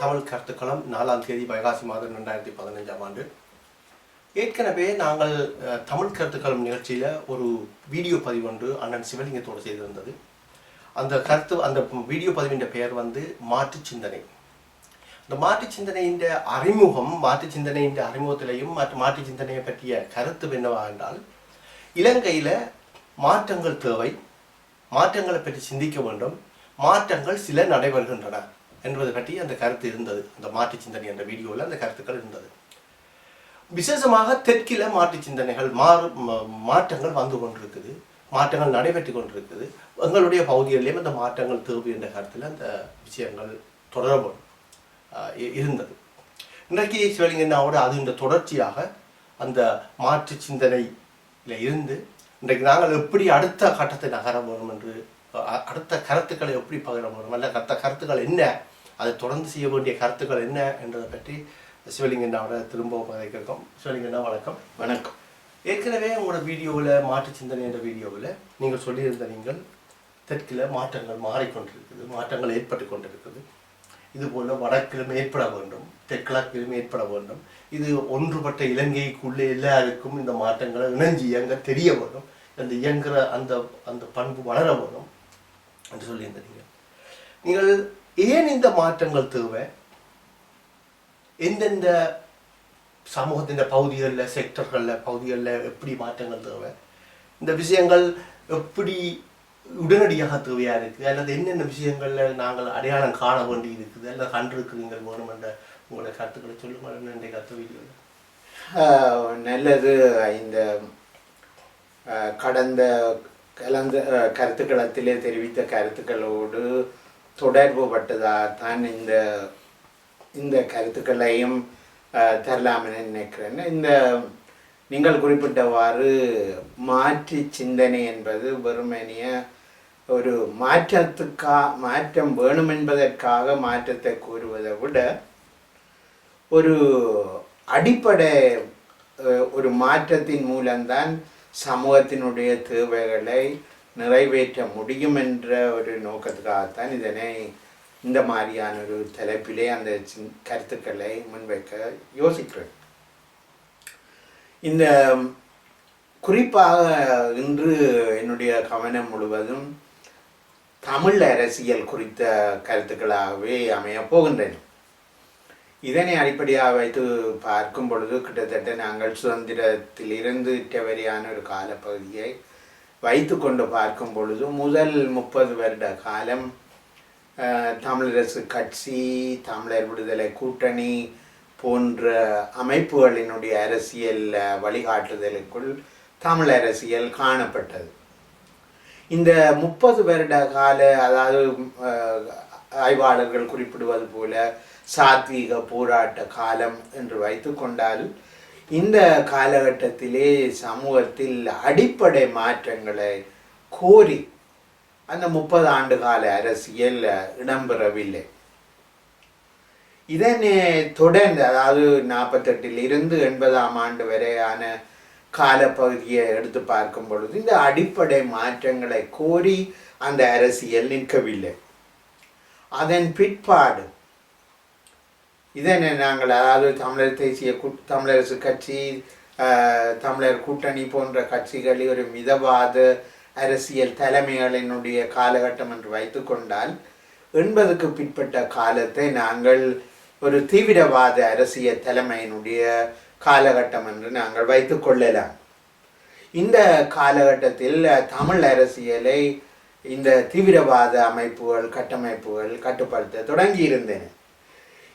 தமிழ் கருத்துக்களம் நாலாம் தேதி வைகாசி மாதம் ரெண்டாயிரத்தி பதினஞ்சாம் ஆண்டு. ஏற்கனவே நாங்கள் தமிழ் கருத்துக்களம் நிகழ்ச்சியில் ஒரு வீடியோ பதிவு ஒன்று அண்ணன் சிவலிங்கத்தோடு செய்திருந்தது. அந்த கருத்து அந்த வீடியோ பதிவின் பெயர் வந்து மாற்று சிந்தனை. இந்த மாற்று சிந்தனையின் அறிமுகம் மாற்று சிந்தனையின் அறிமுகத்திலையும் மற்றும் மாற்று சிந்தனையை பற்றிய கருத்து என்னவா என்றால் இலங்கையில் மாற்றங்கள் தேவை. மாற்றங்களை பற்றி சிந்திக்க வேண்டும். மாற்றங்கள் சில நடைபெறுகின்றன. என்பது பற்றி அந்த கருத்து இருந்தது. அந்த மாற்று சிந்தனை என்ற வீடியோவில் அந்த கருத்துக்கள் இருந்தது. விசேஷமாக தெற்கில மாற்று சிந்தனைகள் மாறு மாற்றங்கள் வந்து கொண்டிருக்குது. மாற்றங்கள் நடைபெற்று கொண்டிருக்குது. எங்களுடைய பகுதிகளிலேயும் அந்த மாற்றங்கள் தேவை என்ற கருத்தில் அந்த விஷயங்கள் தொடரப்படும் இ- இருந்தது. இன்றைக்கு சிவலிங்கண்ணாவோட அது இந்த தொடர்ச்சியாக அந்த மாற்று சிந்தனையில் இருந்து இன்றைக்கு நாங்கள் எப்படி அடுத்த கட்டத்தை நகர வேணும் என்று அடுத்த கருத்துக்களை எப்படி பகிர வேணும் அல்ல அடுத்த கருத்துக்கள் என்ன அதை தொடர்ந்து செய்ய வேண்டிய கருத்துக்கள் என்ன என்றதை பற்றி சிவலிங்கண்ணாவோட திரும்பவும் கேட்கும் சிவலிங்கண்ணா வணக்கம். வணக்கம். ஏற்கனவே உங்களோட வீடியோவில் மாற்று சிந்தனை என்ற வீடியோவில் நீங்கள் சொல்லியிருந்த நீங்கள் தெற்கில் மாற்றங்கள் மாறிக்கொண்டிருக்குது மாற்றங்கள் ஏற்பட்டு கொண்டிருக்குது. இதுபோல வடக்கிலும் ஏற்பட வேண்டும் தெற்கிழக்கிலும் ஏற்பட வேண்டும். இது ஒன்றுபட்ட இலங்கைக்குள்ளே எல்லாருக்கும் இந்த மாற்றங்களை இணைஞ்சு இயங்க தெரிய வேண்டும் அந்த இயங்குற அந்த அந்த பண்பு வளர வேணும் என்று சொல்லியிருந்தீங்க நீங்கள் ஏன் இந்த மாற்றங்கள் தேவை? எந்தெந்த சமூகத்தின் பகுதிகளில் செக்டர்களில் பகுதிகளில் எப்படி மாற்றங்கள் தேவை? இந்த விஷயங்கள் எப்படி உடனடியாக தேவையாக இருக்குது? அல்லது என்னென்ன விஷயங்களில் நாங்கள் அடையாளம் காண வேண்டி இருக்குது? அல்லது கண்டிருக்கிறீங்க நீங்கள் என்ற உங்களை கருத்துக்களை சொல்லுங்கள். நன்றி கருத்து வீடியோவில் நல்லது. இந்த கடந்த கலந்த கருத்துக்களத்திலே தெரிவித்த கருத்துக்களோடு தொடர்பு பட்டதாகத்தான் இந்த இந்த கருத்துக்களையும் ஆஹ் நினைக்கிறேன். இந்த நீங்கள் குறிப்பிட்டவாறு மாற்றி சிந்தனை என்பது வெறுமனிய ஒரு மாற்றத்துக்கா மாற்றம் வேணும் என்பதற்காக மாற்றத்தை கூறுவதை விட ஒரு அடிப்படை ஒரு மாற்றத்தின் மூலம்தான் சமூகத்தினுடைய தேவைகளை நிறைவேற்ற முடியும் என்ற ஒரு நோக்கத்துக்காகத்தான் இதனை இந்த மாதிரியான ஒரு தலைப்பிலே அந்த கருத்துக்களை முன்வைக்க யோசிக்கிறேன். இந்த குறிப்பாக இன்று என்னுடைய கவனம் முழுவதும் தமிழ் அரசியல் குறித்த கருத்துக்களாகவே அமையப் போகின்றன. இதனை அடிப்படையாக வைத்து பார்க்கும் பொழுது கிட்டத்தட்ட நாங்கள் சுதந்திரத்திலிருந்து வரையான ஒரு காலப்பகுதியை வைத்து கொண்டு பார்க்கும் பொழுது முதல் முப்பது வருட காலம் தமிழரசு கட்சி தமிழர் விடுதலை கூட்டணி போன்ற அமைப்புகளினுடைய அரசியல் வழிகாட்டுதலுக்குள் தமிழ் அரசியல் காணப்பட்டது. இந்த முப்பது வருட கால அதாவது ஆய்வாளர்கள் குறிப்பிடுவது போல சாத்வீக போராட்ட காலம் என்று வைத்துக்கொண்டால் இந்த காலகட்டத்திலே சமூகத்தில் அடிப்படை மாற்றங்களை கோரி அந்த முப்பது ஆண்டு கால அரசியல் இடம்பெறவில்லை. இதனை தொடர்ந்து அதாவது நாற்பத்தெட்டில் இருந்து எண்பதாம் ஆண்டு வரையான காலப்பகுதியை எடுத்து பார்க்கும் பொழுது இந்த அடிப்படை மாற்றங்களை கோரி அந்த அரசியல் நிற்கவில்லை. அதன் பிற்பாடு இதனை நாங்கள் அதாவது தமிழர் தேசிய கூட் தமிழரசு கட்சி தமிழர் கூட்டணி போன்ற கட்சிகளில் ஒரு மிதவாத அரசியல் தலைமைகளினுடைய காலகட்டம் என்று வைத்துக்கொண்டால் எண்பதுக்கு பிற்பட்ட காலத்தை நாங்கள் ஒரு தீவிரவாத அரசியல் தலைமையினுடைய காலகட்டம் என்று நாங்கள் வைத்துக்கொள்ளலாம் இந்த காலகட்டத்தில் தமிழ் அரசியலை இந்த தீவிரவாத அமைப்புகள் கட்டமைப்புகள் கட்டுப்படுத்த தொடங்கியிருந்தேன்.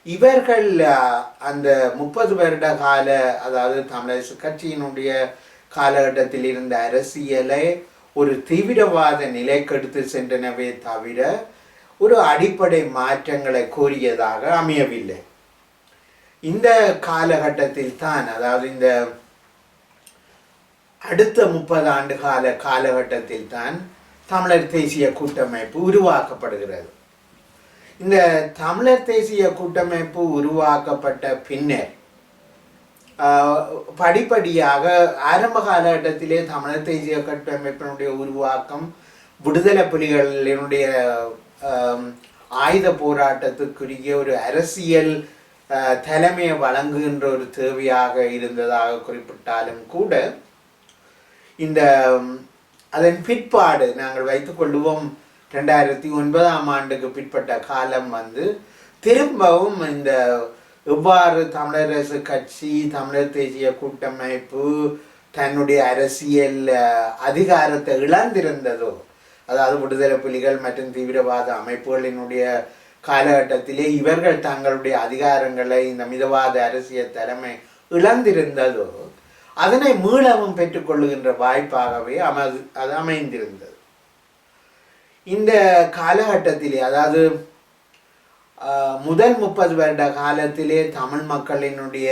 இவர்கள் அந்த முப்பது வருட கால அதாவது தமிழரசு கட்சியினுடைய காலகட்டத்தில் இருந்த அரசியலை ஒரு தீவிரவாத நிலைக்கெடுத்து சென்றனவே தவிர ஒரு அடிப்படை மாற்றங்களை கோரியதாக அமையவில்லை. இந்த காலகட்டத்தில் தான் அதாவது இந்த அடுத்த முப்பது ஆண்டு கால காலகட்டத்தில் தான் தமிழர் தேசிய கூட்டமைப்பு உருவாக்கப்படுகிறது. இந்த தமிழர் தேசிய கூட்டமைப்பு உருவாக்கப்பட்ட பின்னர் படிப்படியாக ஆரம்ப காலகட்டத்திலே தமிழர் தேசிய கட்டமைப்பினுடைய உருவாக்கம் விடுதலை புலிகளினுடைய ஆயுத போராட்டத்துக்குரிய ஒரு அரசியல் தலைமையை வழங்குகின்ற ஒரு தேவையாக இருந்ததாக குறிப்பிட்டாலும் கூட இந்த அதன் பிற்பாடு நாங்கள் வைத்துக்கொள்வோம் ரெண்டாயிரத்தி ஒன்பதாம் ஆண்டுக்கு பிற்பட்ட காலம் வந்து திரும்பவும் இந்த எவ்வாறு தமிழரசு கட்சி தமிழர் தேசிய கூட்டமைப்பு தன்னுடைய அரசியல் அதிகாரத்தை இழந்திருந்ததோ அதாவது விடுதலை புலிகள் மற்றும் தீவிரவாத அமைப்புகளினுடைய காலகட்டத்திலே இவர்கள் தங்களுடைய அதிகாரங்களை இந்த மிதவாத அரசியல் தலைமை இழந்திருந்ததோ அதனை மீளவும் பெற்றுக்கொள்ளுகின்ற வாய்ப்பாகவே அமது அது அமைந்திருந்தது. இந்த காலகட்டத்திலே அதாவது முதல் முப்பது வருட காலத்திலே தமிழ் மக்களினுடைய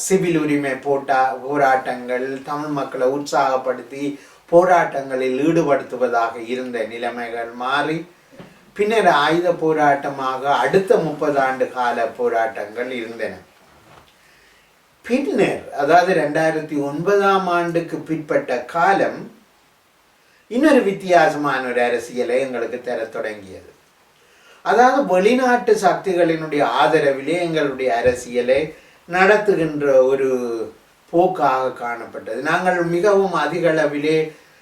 சிவில் உரிமை போட்டா போராட்டங்கள் தமிழ் மக்களை உற்சாகப்படுத்தி போராட்டங்களில் ஈடுபடுத்துவதாக இருந்த நிலைமைகள் மாறி பின்னர் ஆயுத போராட்டமாக அடுத்த முப்பது ஆண்டு கால போராட்டங்கள் இருந்தன. பின்னர் அதாவது ரெண்டாயிரத்தி ஒன்பதாம் ஆண்டுக்கு பிற்பட்ட காலம் இன்னொரு வித்தியாசமான ஒரு அரசியலை எங்களுக்கு தரத் தொடங்கியது. அதாவது வெளிநாட்டு சக்திகளினுடைய ஆதரவிலே எங்களுடைய அரசியலை நடத்துகின்ற ஒரு போக்காக காணப்பட்டது. நாங்கள் மிகவும் அதிகளவிலே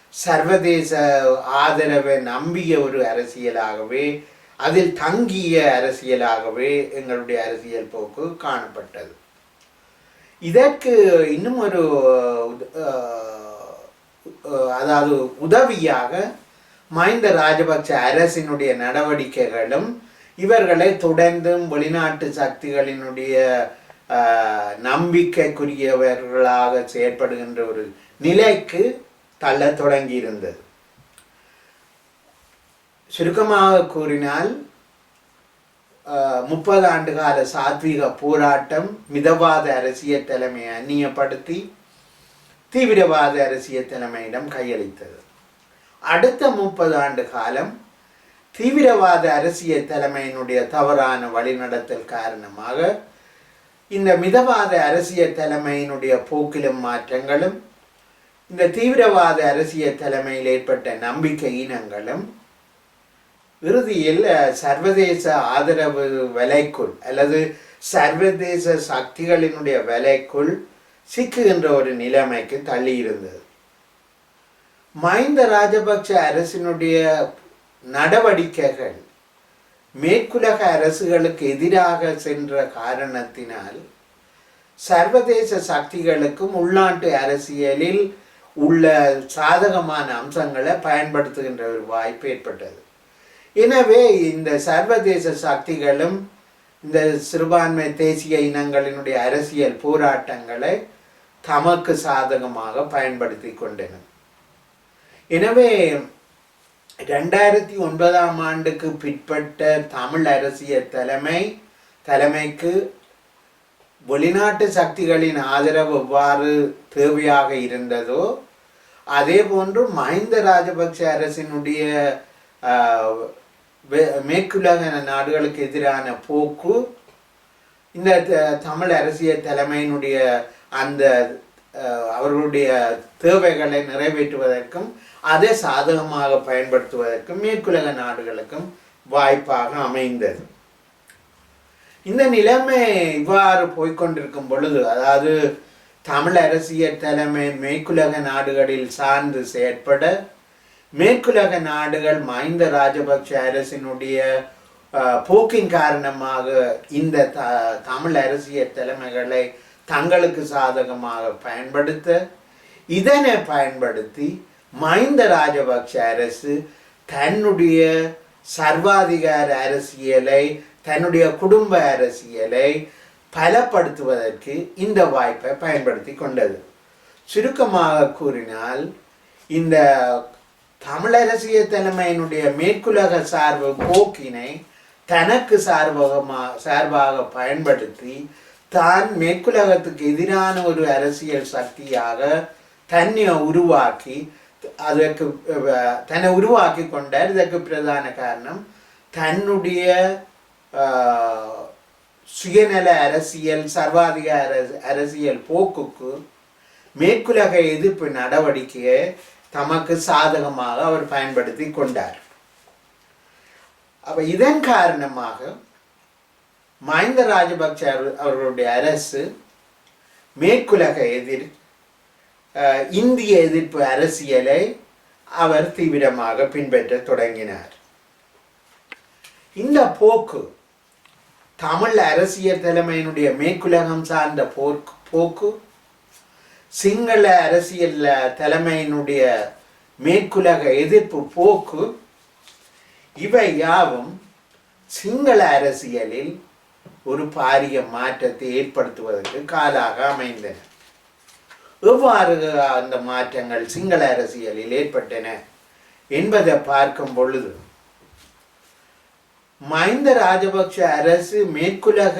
சர்வதேச ஆதரவை நம்பிய ஒரு அரசியலாகவே அதில் தங்கிய அரசியலாகவே எங்களுடைய அரசியல் போக்கு காணப்பட்டது. இதற்கு இன்னும் ஒரு அதாவது உதவியாக மஹிந்த ராஜபக்ச அரசினுடைய நடவடிக்கைகளும் இவர்களை தொடர்ந்தும் வெளிநாட்டு சக்திகளினுடைய நம்பிக்கைக்குரியவர்களாக செயற்படுகின்ற ஒரு நிலைக்கு தள்ள தொடங்கியிருந்தது. சுருக்கமாக கூறினால் முப்பது ஆண்டு கால சாத்வீக போராட்டம் மிதவாத அரசியல் தலைமையை அந்நியப்படுத்தி தீவிரவாத அரசியல் தலைமையிடம் கையளித்தது. அடுத்த முப்பது ஆண்டு காலம் தீவிரவாத அரசியல் தலைமையினுடைய தவறான வழிநடத்தல் காரணமாக இந்த மிதவாத அரசியல் தலைமையினுடைய போக்கிலும் மாற்றங்களும் இந்த தீவிரவாத அரசியல் தலைமையில் ஏற்பட்ட நம்பிக்கை இனங்களும் இறுதியில் சர்வதேச ஆதரவு விலைக்குள் அல்லது சர்வதேச சக்திகளினுடைய விலைக்குள் சிக்குகின்ற ஒரு நிலைமைக்கு தள்ளி இருந்தது மஹிந்த ராஜபக்ஷ அரசினுடைய நடவடிக்கைகள் மேற்குலக அரசுகளுக்கு எதிராக சென்ற காரணத்தினால் சர்வதேச சக்திகளுக்கும் உள்நாட்டு அரசியலில் உள்ள சாதகமான அம்சங்களை பயன்படுத்துகின்ற ஒரு வாய்ப்பு ஏற்பட்டது. எனவே இந்த சர்வதேச சக்திகளும் இந்த சிறுபான்மை தேசிய இனங்களினுடைய அரசியல் போராட்டங்களை தமக்கு சாதகமாக பயன்படுத்தி கொண்டன எனவே ரெண்டாயிரத்தி ஒன்பதாம் ஆண்டுக்கு பிற்பட்ட தமிழ் அரசியல் தலைமை தலைமைக்கு வெளிநாட்டு சக்திகளின் ஆதரவு எவ்வாறு தேவையாக இருந்ததோ அதே போன்று மஹிந்த ராஜபக்ஷ அரசினுடைய மேற்குலக நாடுகளுக்கு எதிரான போக்கு இந்த தமிழ் அரசியல் தலைமையினுடைய அந்த அவர்களுடைய தேவைகளை நிறைவேற்றுவதற்கும் அதை சாதகமாக பயன்படுத்துவதற்கும் மேற்குலக நாடுகளுக்கும் வாய்ப்பாக அமைந்தது. இந்த நிலைமை இவ்வாறு போய்க்கொண்டிருக்கும் பொழுது அதாவது தமிழ் அரசியல் தலைமை மேற்குலக நாடுகளில் சார்ந்து செயற்பட மேற்குலக நாடுகள் மஹிந்த ராஜபக்ஷ அரசினுடைய அஹ், போக்கின் காரணமாக இந்த த தமிழ் அரசியல் தலைமைகளை தங்களுக்கு சாதகமாக பயன்படுத்த இதனை பயன்படுத்தி மஹிந்த ராஜபக்ஷ அரசு தன்னுடைய சர்வாதிகார அரசியலை தன்னுடைய குடும்ப அரசியலை பலப்படுத்துவதற்கு இந்த வாய்ப்பை பயன்படுத்தி கொண்டது. சுருக்கமாக கூறினால் இந்த தமிழரசிய தலைமையினுடைய மேற்குலக சார்பு போக்கினை தனக்கு சார்பகமாக சார்பாக பயன்படுத்தி தான் மேற்குலகத்துக்கு எதிரான ஒரு அரசியல் சக்தியாக தன்னை உருவாக்கி அதற்கு தன்னை உருவாக்கி கொண்டார். இதற்கு பிரதான காரணம் தன்னுடைய சுயநல அரசியல் சர்வாதிகார அரசியல் போக்குக்கு மேற்குலக எதிர்ப்பு நடவடிக்கையை தமக்கு சாதகமாக அவர் பயன்படுத்தி கொண்டார். அப்ப இதன் காரணமாக மஹிந்த ராஜபக்ச அவர்- அவர்களுடைய அரசு மேற்குலக எதிர் இந்திய எதிர்ப்பு அரசியலை அவர் தீவிரமாக பின்பற்ற தொடங்கினார். இந்த போக்கு தமிழ் அரசியல் தலைமையினுடைய மேற்குலகம் சார்ந்த போக்கு போக்கு சிங்கள அரசியல் தலைமையினுடைய மேற்குலக எதிர்ப்பு போக்கு இவை யாவும் சிங்கள அரசியலில் ஒரு பாரிய மாற்றத்தை ஏற்படுத்துவதற்கு காலாக அமைந்தன. எவ்வாறு அந்த மாற்றங்கள் சிங்கள அரசியலில் ஏற்பட்டன என்பதை பார்க்கும் பொழுது மஹிந்த ராஜபக்ஷ அரசு மேற்குலக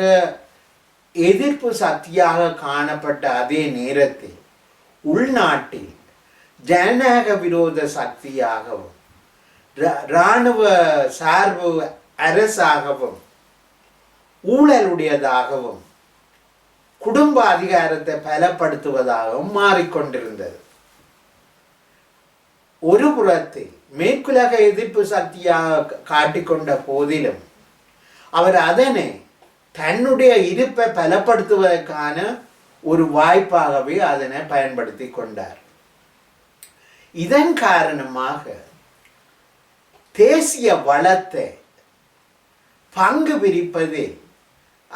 எதிர்ப்பு சக்தியாக காணப்பட்ட அதே நேரத்தில் உள்நாட்டில் ஜனநாயக விரோத சக்தியாகவும் இராணுவ சார்பு அரசாகவும் ஊழலுடையதாகவும் குடும்ப அதிகாரத்தை பலப்படுத்துவதாகவும் மாறிக்கொண்டிருந்தது. ஒரு புறத்தில் மேற்குலக எதிர்ப்பு சக்தியாக காட்டிக்கொண்ட போதிலும் அவர் அதனை தன்னுடைய இருப்பை பலப்படுத்துவதற்கான ஒரு வாய்ப்பாகவே அதனை பயன்படுத்தி கொண்டார். இதன் காரணமாக தேசிய வளத்தை பங்கு பிரிப்பதில்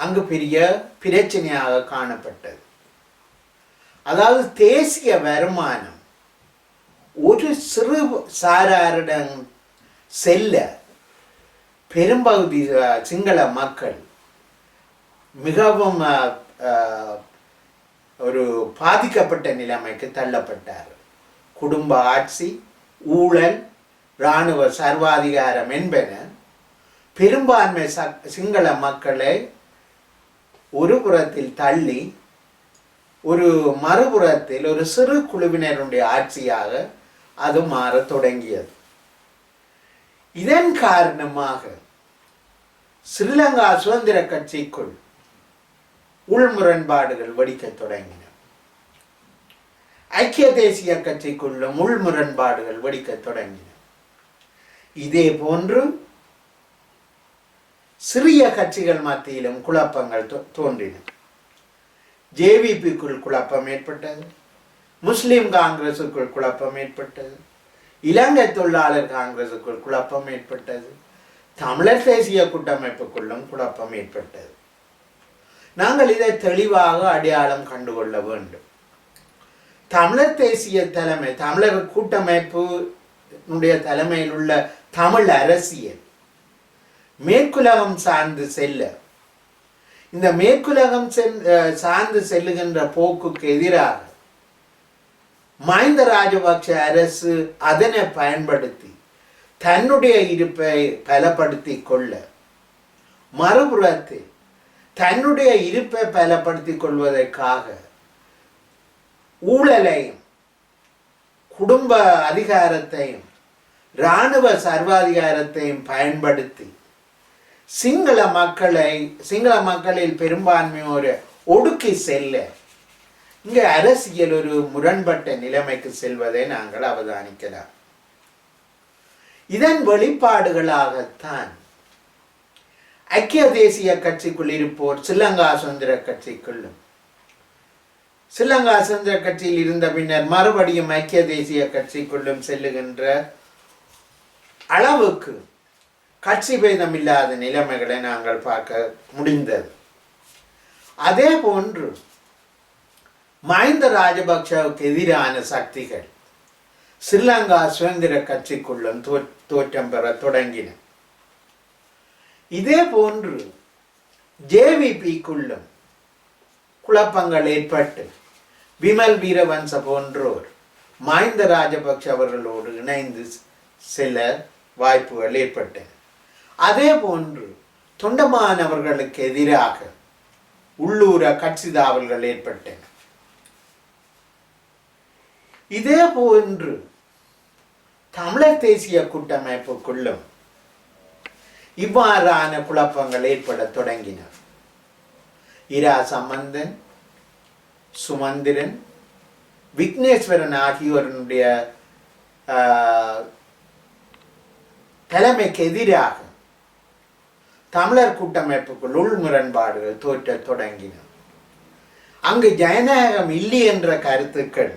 அங்கு பெரிய பிரச்சனையாக காணப்பட்டது. அதாவது தேசிய வருமானம் ஒரு சிறு சாராரிடம் செல்ல பெரும்பகுதி சிங்கள மக்கள் மிகவும் ஒரு பாதிக்கப்பட்ட நிலைமைக்கு தள்ளப்பட்டார் குடும்ப ஆட்சி ஊழல் இராணுவ சர்வாதிகாரம் என்பன பெரும்பான்மை சிங்கள மக்களை ஒரு புறத்தில் தள்ளி ஒரு மறுபுறத்தில் ஒரு சிறு குழுவினருடைய ஆட்சியாக அது மாறத் தொடங்கியது. இதன் காரணமாக ஸ்ரீலங்கா சுதந்திர கட்சிக்குள் உள்முரண்பாடுகள் வெடிக்க தொடங்கின. ஐக்கிய தேசிய கட்சிக்குள்ளும் உள்முரண்பாடுகள் வெடிக்க தொடங்கின. இதே போன்று சிறிய கட்சிகள் மத்தியிலும் குழப்பங்கள் தோ- தோன்றின. ஜேவிபிக்குள் குழப்பம் ஏற்பட்டது. முஸ்லிம் காங்கிரசுக்குள் குழப்பம் ஏற்பட்டது. இலங்கை தொழிலாளர் காங்கிரசுக்குள் குழப்பம் ஏற்பட்டது. தமிழர் தேசிய கூட்டமைப்புக்குள்ளும் குழப்பம் ஏற்பட்டது. நாங்கள் இதை தெளிவாக அடையாளம் கண்டுகொள்ள வேண்டும். தமிழர் தேசிய தலைமை தமிழர் கூட்டமைப்பு தலைமையில் உள்ள தமிழ் அரசியல் மேற்குலகம் சார்ந்து செல்ல. இந்த மேற்குலகம் அஹ் சார்ந்து செல்லுகின்ற போக்குக்கு எதிராக மஹிந்த ராஜபக்ஷ அரசு அதனை பயன்படுத்தி தன்னுடைய இருப்பை பலப்படுத்தி கொள்ள. மறுபுறத்தில் தன்னுடைய இருப்பை பலப்படுத்திக் கொள்வதற்காக ஊழலையும் குடும்ப அதிகாரத்தையும் இராணுவ சர்வாதிகாரத்தையும் பயன்படுத்தி சிங்கள மக்களை சிங்கள மக்களில் பெரும்பான்மையோர் ஒடுக்கி செல்ல இங்கே அரசியல் ஒரு முரண்பட்ட நிலைமைக்கு செல்வதை நாங்கள் அவதானிக்கலாம். இதன் வெளிப்பாடுகளாகத்தான் ஐக்கிய தேசிய கட்சிக்குள் இருப்போர் ஸ்ரீலங்கா சுதந்திர கட்சிக்குள்ளும். ஸ்ரீலங்கா சுதந்திர கட்சியில் இருந்த பின்னர் மறுபடியும் ஐக்கிய தேசிய கட்சிக்குள்ளும் செல்லுகின்ற அளவுக்கு கட்சி பேதம் இல்லாத நிலைமைகளை நாங்கள் பார்க்க முடிந்தது. அதே போன்று மஹிந்த ராஜபக்சவுக்கு எதிரான சக்திகள் ஸ்ரீலங்கா சுதந்திர கட்சிக்குள்ளும் தோ தோற்றம் பெற தொடங்கின. இதே போன்று ஜேவிபிக்குள்ளும் குழப்பங்கள் ஏற்பட்டு விமல் வீரவன்ச போன்றோர் மஹிந்த ராஜபக்ஷ அவர்களோடு இணைந்து சில வாய்ப்புகள் ஏற்பட்டன. அதே போன்று தொண்டமானவர்களுக்கு எதிராக உள்ளூர கட்சி தாவல்கள் ஏற்பட்டன. இதே போன்று தமிழர் தேசிய கூட்டமைப்புக்குள்ளும் இவ்வாறான குழப்பங்கள் ஏற்பட தொடங்கின. இரா சம்பந்தன் சுமந்திரன் விக்னேஸ்வரன் ஆகியோருடைய ஆஹ், தலைமைக்கு எதிராக தமிழர் கூட்டமைப்புக்குள் உள் முரண்பாடுகள் தோற்றத் தொடங்கின. அங்கு ஜனநாயகம் இல்லை என்ற கருத்துக்கள்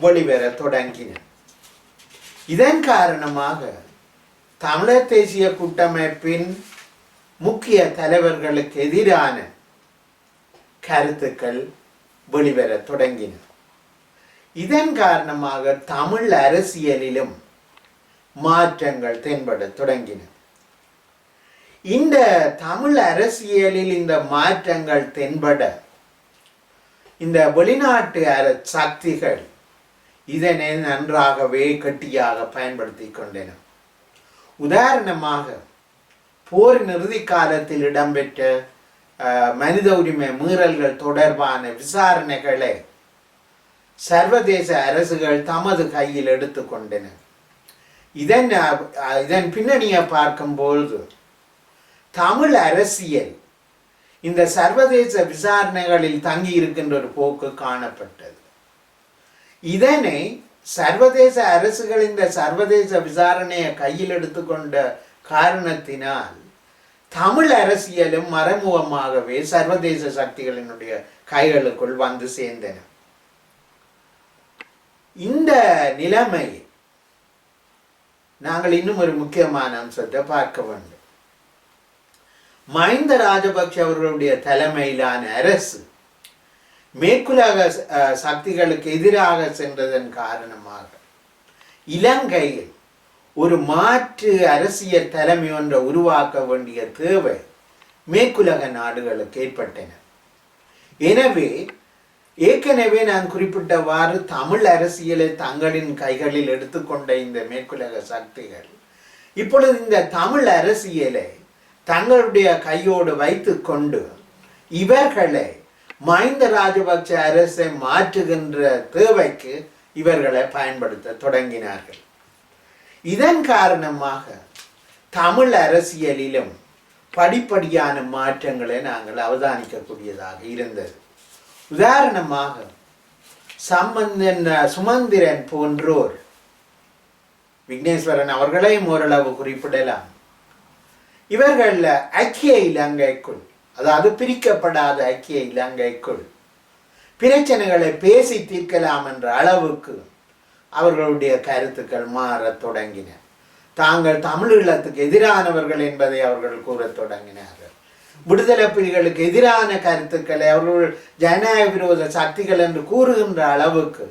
வெளிவர தொடங்கின. இதன் காரணமாக தமிழர் தேசிய கூட்டமைப்பின் முக்கிய தலைவர்களுக்கு எதிரான கருத்துக்கள் வெளிவர தொடங்கின. இதன் காரணமாக தமிழ் அரசியலிலும் மாற்றங்கள் தென்பட தொடங்கின. இந்த தமிழ் அரசியலில் இந்த மாற்றங்கள் தென்பட இந்த வெளிநாட்டு அர சக்திகள் இதனை நன்றாகவே கட்டியாக பயன்படுத்தி கொண்டன. உதாரணமாக போர் நிறுதி காலத்தில் இடம்பெற்ற மனித உரிமை மீறல்கள் தொடர்பான விசாரணைகளை சர்வதேச அரசுகள் தமது கையில் எடுத்துக்கொண்டன இதன் இதன் பின்னணியை பார்க்கும்போது தமிழ் அரசியல். இந்த சர்வதேச விசாரணைகளில் தங்கி இருக்கின்ற ஒரு போக்கு காணப்பட்டது. இதனை சர்வதேச அரசுகள் இந்த சர்வதேச விசாரணையை கையில் எடுத்துக்கொண்ட காரணத்தினால் தமிழ் அரசியலும் மறைமுகமாகவே சர்வதேச சக்திகளினுடைய கைகளுக்குள் வந்து சேர்ந்தன. இந்த நிலைமை நாங்கள் இன்னும் ஒரு முக்கியமான அம்சத்தை பார்க்க வேண்டும். மஹிந்த ராஜபக்ஷ அவர்களுடைய தலைமையிலான அரசு மேற்குலக சக்திகளுக்கு எதிராக சென்றதன் காரணமாக இலங்கையில் ஒரு மாற்று அரசியல் தலைமை ஒன்றை உருவாக்க வேண்டிய தேவை மேற்குலக நாடுகளுக்கு ஏற்பட்டன. எனவே ஏற்கனவே நான் குறிப்பிட்டவாறு தமிழ் அரசியலை தங்களின் கைகளில் எடுத்துக்கொண்ட இந்த மேற்குலக சக்திகள் இப்பொழுது இந்த தமிழ் அரசியலை தங்களுடைய கையோடு வைத்துக்கொண்டு இவர்களை மஹிந்த ராஜபக்ஷ அரசை மாற்றுகின்ற தேவைக்கு இவர்களை பயன்படுத்த தொடங்கினார்கள். இதன் காரணமாக தமிழ் அரசியலிலும் படிப்படியான மாற்றங்களை நாங்கள் அவதானிக்கக்கூடியதாக இருந்தது. உதாரணமாக சம்பந்தன் சுமந்திரன் போன்றோர் விக்னேஸ்வரன் அவர்களையும் ஓரளவு குறிப்பிடலாம். இவர்களில் ஐக்கிய இலங்கைக்குள் அதாவது பிரிக்கப்படாத ஐக்கிய இலங்கைக்குள் பிரச்சனைகளை பேசி தீர்க்கலாம் என்ற அளவுக்கு அவர்களுடைய கருத்துக்கள் மாறத் தொடங்கின. தாங்கள் தமிழீழத்துக்கு எதிரானவர்கள் என்பதை அவர்கள் கூறத் தொடங்கினார்கள். விடுதலை புலிகளுக்கு எதிரான கருத்துக்களை அவர்கள் ஜனநாயக விரோத சக்திகள் என்று கூறுகின்ற அளவுக்கு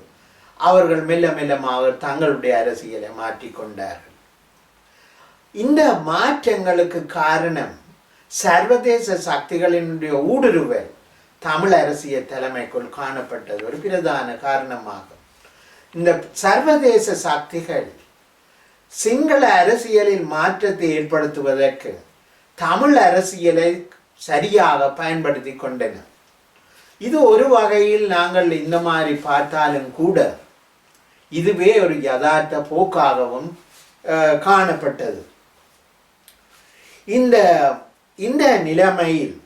அவர்கள் மெல்ல மெல்லமாக தங்களுடைய அரசியலை மாற்றிக்கொண்டார்கள் இந்த மாற்றங்களுக்கு காரணம் சர்வதேச சக்திகளினுடைய ஊடுருவல் தமிழ் அரசியல் தலைமைக்குள் காணப்பட்டது. ஒரு பிரதான காரணமாகும். இந்த சர்வதேச சக்திகள் சிங்கள அரசியலில் மாற்றத்தை ஏற்படுத்துவதற்கு தமிழ் அரசியலை சரியாக பயன்படுத்தி கொண்டன இது ஒரு வகையில் நாங்கள் இந்த மாதிரி பார்த்தாலும் கூட இதுவே ஒரு யதார்த்த போக்காகவும் காணப்பட்டது. இந்த இந்த நிலைமையில்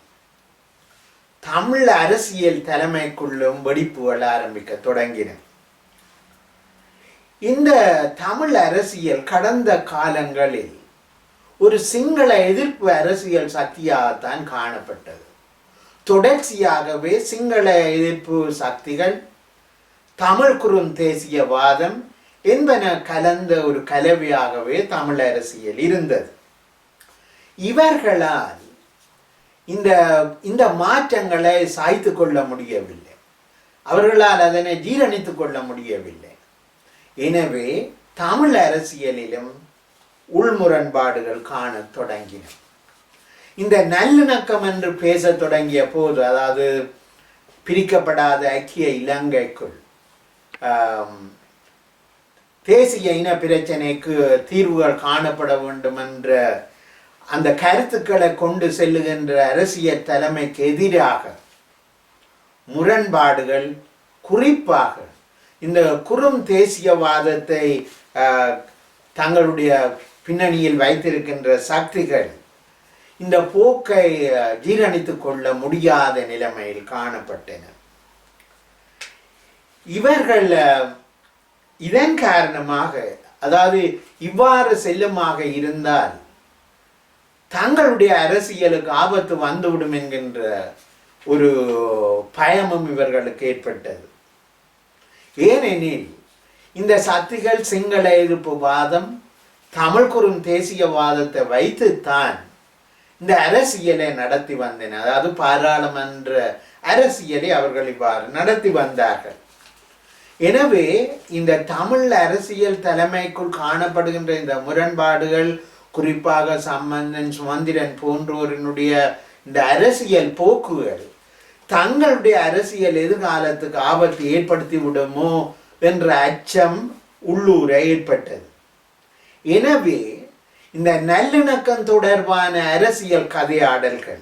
தமிழ் அரசியல் தலைமைக்குள்ளும் வெடிப்புகள் ஆரம்பிக்க தொடங்கின. இந்த தமிழ் அரசியல் கடந்த காலங்களில் ஒரு சிங்கள எதிர்ப்பு அரசியல் சக்தியாகத்தான் காணப்பட்டது. தொடர்ச்சியாகவே சிங்கள எதிர்ப்பு சக்திகள் தமிழ் குறும் தேசியவாதம் என்பன கலந்த ஒரு கலவையாகவே தமிழ் அரசியல் இருந்தது. இவர்களால் இந்த இந்த மாற்றங்களை சாய்த்து கொள்ள முடியவில்லை. அவர்களால் அதனை ஜீரணித்துக் கொள்ள முடியவில்லை. எனவே தமிழ் அரசியலிலும் உள்முரண்பாடுகள் காணத் தொடங்கின. இந்த நல்லிணக்கம் என்று பேசத் தொடங்கிய போது அதாவது பிரிக்கப்படாத ஐக்கிய இலங்கைக்குள் தேசிய இன பிரச்சனைக்கு தீர்வுகள் காணப்பட வேண்டும் என்ற அந்த கருத்துக்களை கொண்டு செல்லுகின்ற அரசியல் தலைமைக்கு எதிராக முரண்பாடுகள் குறிப்பாக இந்த குறும் தேசியவாதத்தை தங்களுடைய பின்னணியில் வைத்திருக்கின்ற சக்திகள் இந்த போக்கை அஹ், ஜீரணித்துக் கொள்ள முடியாத நிலைமையில் காணப்பட்டன. இவர்கள் இதன் காரணமாக அதாவது இவ்வாறு செல்லுமாக இருந்தால் தங்களுடைய அரசியலுக்கு ஆபத்து வந்துவிடும் என்கின்ற ஒரு பயமும் இவர்களுக்கு ஏற்பட்டது. ஏனெனில் இந்த சக்திகள் சிங்கள எதிர்ப்பு வாதம் தமிழ் குறும் தேசியவாதத்தை வைத்துத்தான் இந்த அரசியலை நடத்தி வந்தன அதாவது பாராளுமன்ற அரசியலை அவர்கள் இவ்வாறு நடத்தி வந்தார்கள். எனவே இந்த தமிழ் அரசியல் தலைமைக்குள் காணப்படுகின்ற இந்த முரண்பாடுகள் குறிப்பாக சம்பந்தன் சுமந்திரன் போன்றோரினுடைய இந்த அரசியல் போக்குகள் தங்களுடைய அரசியல் எதிர்காலத்துக்கு ஆபத்து ஏற்படுத்தி விடுமோ என்ற அச்சம் உள்ளூரை ஏற்பட்டது. எனவே இந்த நல்லிணக்கம் தொடர்பான அரசியல் கதையாடல்கள்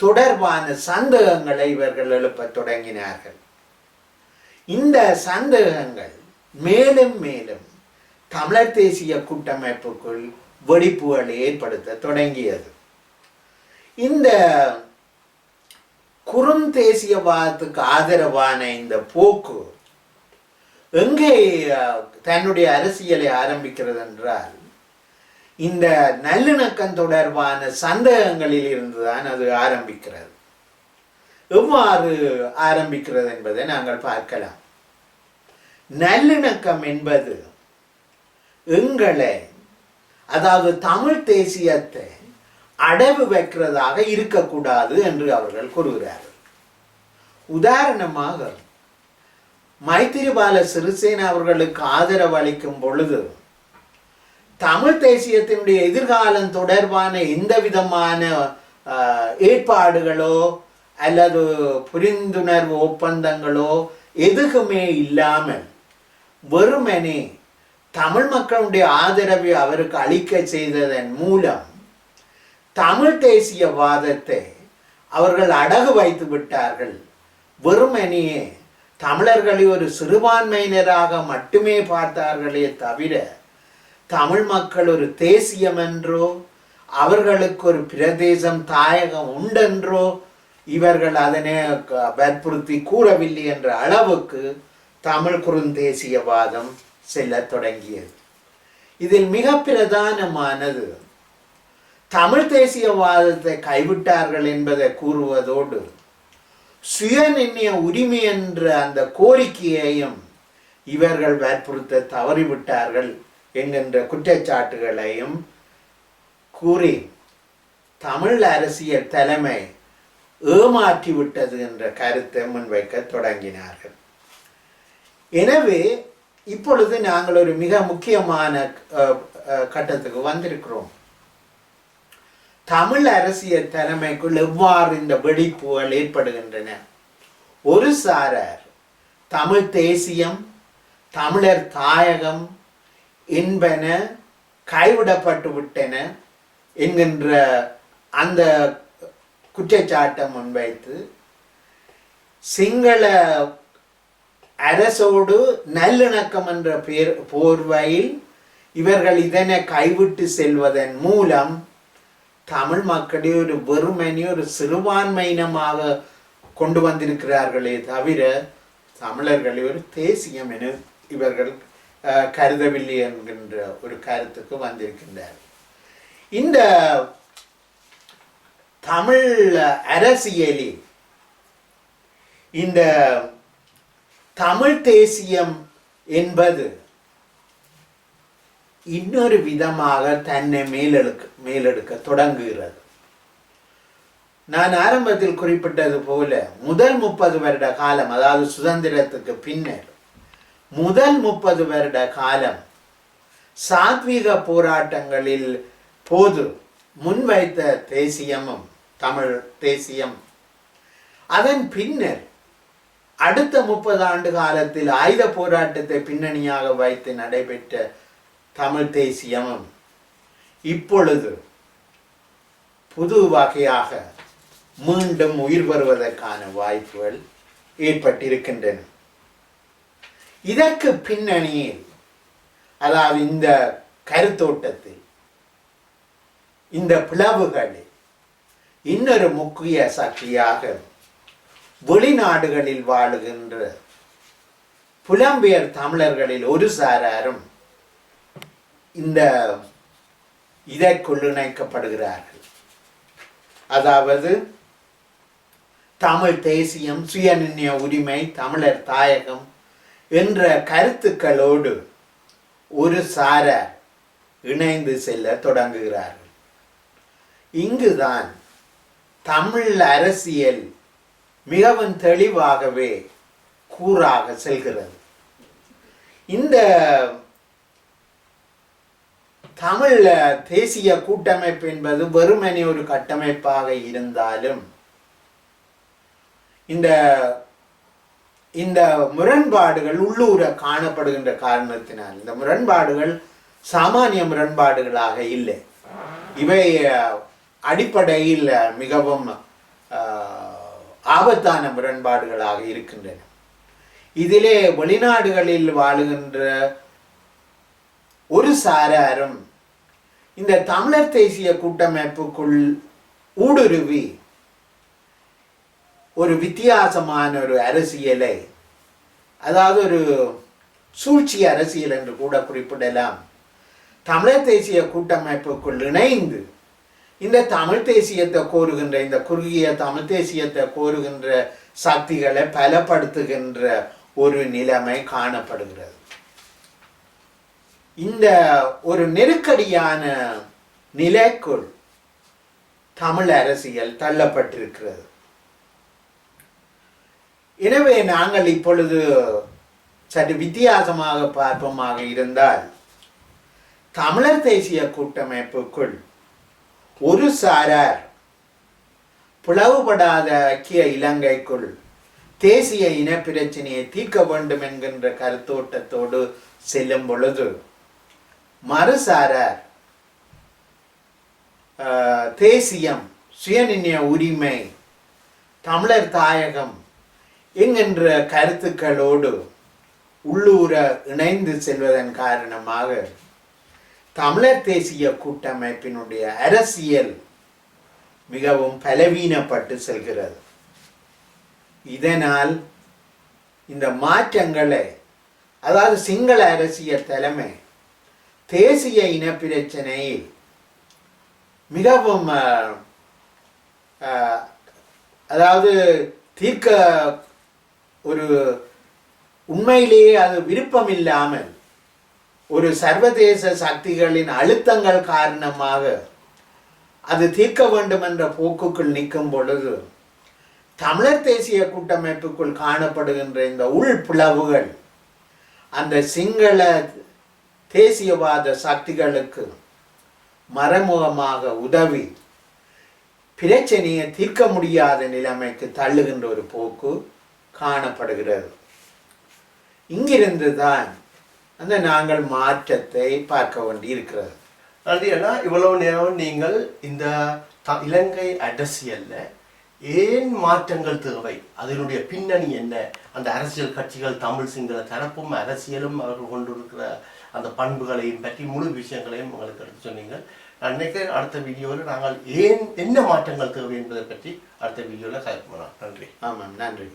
தொடர்பான சந்தேகங்களை இவர்கள் எழுப்பத் தொடங்கினார்கள். இந்த சந்தேகங்கள் மேலும் மேலும் தமிழர் தேசிய கூட்டமைப்புக்குள் வெடிப்புகளை ஏற்படுத்த தொடங்கியது. இந்த குறும் தேசியவாதத்துக்கு ஆதரவான இந்த போக்கு எங்கே தன்னுடைய அரசியலை ஆரம்பிக்கிறது என்றால் இந்த நல்லிணக்கம் தொடர்பான சந்தேகங்களில் இருந்துதான் அது ஆரம்பிக்கிறது. எவ்வாறு ஆரம்பிக்கிறது என்பதை நாங்கள் பார்க்கலாம். நல்லிணக்கம் என்பது எங்களை அதாவது தமிழ் தேசியத்தை அடைவு வைக்கிறதாக இருக்கக்கூடாது என்று அவர்கள் கூறுகிறார்கள். உதாரணமாக மைத்திரிபால சிறிசேன அவர்களுக்கு ஆதரவு அளிக்கும் பொழுது தமிழ் தேசியத்தினுடைய எதிர்காலம் தொடர்பான எந்த விதமான ஏற்பாடுகளோ அல்லது புரிந்துணர்வு ஒப்பந்தங்களோ எதுக்குமே இல்லாமல் வெறுமனே தமிழ் மக்களுடைய ஆதரவை அவருக்கு அளிக்க செய்ததன் மூலம் தமிழ் தேசியவாதத்தை அவர்கள் அடகு வைத்து விட்டார்கள். வெறுமனியே தமிழர்களை ஒரு சிறுபான்மையினராக மட்டுமே பார்த்தார்களே தவிர தமிழ் மக்கள் ஒரு தேசியம் என்றோ அவர்களுக்கு ஒரு பிரதேசம் தாயகம் உண்டென்றோ இவர்கள் அதனை வற்புறுத்தி கூறவில்லை என்ற அளவுக்கு தமிழ் குறுந்தேசியவாதம் செல்லத் தொடங்கியது. இதில் மிக பிரதானமானது தமிழ் தேசியவாதத்தை கைவிட்டார்கள் என்பதை கூறுவதோடு சுயநிர்ணய உரிமை என்ற அந்த கோரிக்கையையும் இவர்கள் வற்புறுத்த தவறிவிட்டார்கள் என்கின்ற குற்றச்சாட்டுகளையும் கூறி தமிழ் அரசியல் தலைமை ஏமாற்றி விட்டது என்ற கருத்தை முன்வைக்க தொடங்கினார்கள். எனவே இப்பொழுது நாங்கள் ஒரு மிக முக்கியமான கட்டத்துக்கு வந்திருக்கிறோம். தமிழ் அரசியல் தலைமைக்குள் எவ்வாறு இந்த வெடிப்புகள் ஏற்படுகின்றன? ஒரு சாரார் தமிழ் தேசியம் தமிழர் தாயகம் என்பன கைவிடப்பட்டு விட்டன என்கின்ற அந்த குற்றச்சாட்டை முன்வைத்து சிங்கள அரசோடு நல்லிணக்கம் என்ற பேர் போர்வையில் இவர்கள் இதனை கைவிட்டு செல்வதன் மூலம் தமிழ் மக்களை ஒரு வெறுமனி ஒரு சிறுபான்மையினமாக கொண்டு வந்திருக்கிறார்களே தவிர தமிழர்களை ஒரு தேசியம் என இவர்கள் கருதவில்லை என்கின்ற ஒரு கருத்துக்கு வந்திருக்கின்றார். இந்த தமிழ் அரசியலில் இந்த தமிழ் தேசியம் என்பது இன்னொரு விதமாக தன்னை மேலெடுக்க மேலெடுக்க தொடங்குகிறது. நான் ஆரம்பத்தில் குறிப்பிட்டது போல முதல் முப்பது வருட காலம் அதாவது சுதந்திரத்துக்கு பின்னர் முதல் முப்பது வருட காலம் சாத்வீக போராட்டங்களில் போது முன்வைத்த தேசியமும் தமிழ் தேசியம். அதன் பின்னர் அடுத்த முப்பது ஆண்டு காலத்தில் ஆயுத போராட்டத்தை பின்னணியாக வைத்து நடைபெற்ற தமிழ் தேசியமும் இப்பொழுது புது வகையாக மீண்டும் உயிர் வருவதற்கான வாய்ப்புகள் ஏற்பட்டிருக்கின்றன. இதற்கு பின்னணியில் அதாவது இந்த கருத்தோட்டத்தில் இந்த பிளவுகளில் இன்னொரு முக்கிய சக்தியாக வெளிநாடுகளில் வாழுகின்ற புலம்பெயர் தமிழர்களில் ஒரு சாராரும் இந்த இதற்குள் இணைக்கப்படுகிறார்கள் அதாவது தமிழ் தேசியம் சுயநிர்ணய உரிமை தமிழர் தாயகம் என்ற கருத்துக்களோடு ஒரு சார இணைந்து செல்ல தொடங்குகிறார்கள். இங்குதான் தமிழ் அரசியல் மிகவும் தெளிவாகவே கூறாக செல்கிறது. இந்த தமிழ் தேசிய கூட்டமைப்பு என்பது வெறுமனே ஒரு கட்டமைப்பாக இருந்தாலும் இந்த இந்த முரண்பாடுகள் உள்ளூர காணப்படுகின்ற காரணத்தினால் இந்த முரண்பாடுகள் சாமானிய முரண்பாடுகளாக இல்லை. இவை அடிப்படையில் மிகவும் ஆபத்தான முரண்பாடுகளாக இருக்கின்றன. இதிலே வெளிநாடுகளில் வாழுகின்ற ஒரு சாராரும் இந்த தமிழர் தேசிய கூட்டமைப்புக்குள் ஊடுருவி ஒரு வித்தியாசமான ஒரு அரசியலை அதாவது ஒரு சூழ்ச்சி அரசியல் என்று கூட குறிப்பிடலாம். தமிழர் தேசிய கூட்டமைப்புக்குள் இணைந்து இந்த தமிழ் தேசியத்தை கோருகின்ற இந்த குறுகிய தமிழ் தேசியத்தை கோருகின்ற சக்திகளை பலப்படுத்துகின்ற ஒரு நிலைமை காணப்படுகிறது. இந்த ஒரு நெருக்கடியான நிலைக்குள் தமிழ் அரசியல் தள்ளப்பட்டிருக்கிறது. எனவே நாங்கள் இப்பொழுது சற்று வித்தியாசமாக பார்ப்போமாக இருந்தால் தமிழர் தேசிய கூட்டமைப்புக்குள் ஒரு சாரார் பிளவுபடாத ஐக்கிய இலங்கைக்குள் தேசிய இன பிரச்சனையை தீர்க்க வேண்டும் என்கின்ற கருத்தோட்டத்தோடு செல்லும் பொழுது மறுசாரார் ஆஹ், தேசியம் சுயநிர்ணய உரிமை தமிழர் தாயகம் என்கின்ற கருத்துக்களோடு உள்ளூர இணைந்து செல்வதன் காரணமாக தமிழர் தேசிய கூட்டமைப்பினுடைய அரசியல் மிகவும் பலவீனப்பட்டு செல்கிறது. இதனால் இந்த மாற்றங்களை அதாவது சிங்கள அரசியல் தலைமை தேசிய இனப்பிரச்சனையில் மிகவும் அதாவது தீர்க்க ஒரு உண்மையிலேயே அது விருப்பம் இல்லாமல் ஒரு சர்வதேச சக்திகளின் அழுத்தங்கள் காரணமாக அது தீர்க்க வேண்டும் என்ற போக்குக்குள் நிற்கும் பொழுது தமிழர் தேசிய கூட்டமைப்புக்குள் காணப்படுகின்ற இந்த உள் பிளவுகள் அந்த சிங்கள தேசியவாத சக்திகளுக்கு மறைமுகமாக உதவி பிரச்சனையை தீர்க்க முடியாத நிலைமைக்கு தள்ளுகின்ற ஒரு போக்கு காணப்படுகிறது. இங்கிருந்து தான் அந்த நாங்கள் மாற்றத்தை பார்க்க வேண்டி இருக்கிறது நன்றி ஏன்னா இவ்வளவு நேரம் நீங்கள் இந்த த- இலங்கை அரசியல்ல ஏன் மாற்றங்கள் தேவை? அதனுடைய பின்னணி என்ன? அந்த அரசியல் கட்சிகள் தமிழ் சிங்கள தரப்பும் அரசியலும் அவர்கள் கொண்டிருக்கிற அந்த பண்புகளையும் பற்றி முழு விஷயங்களையும் உங்களுக்கு எடுத்து சொன்னீங்க நான் நினைக்கிறேன் அடுத்த வீடியோவில் நாங்கள் ஏன் என்ன மாற்றங்கள் தேவை என்பதை பற்றி அடுத்த வீடியோவில் கலப்போம் நன்றி. ஆமாம் நன்றி.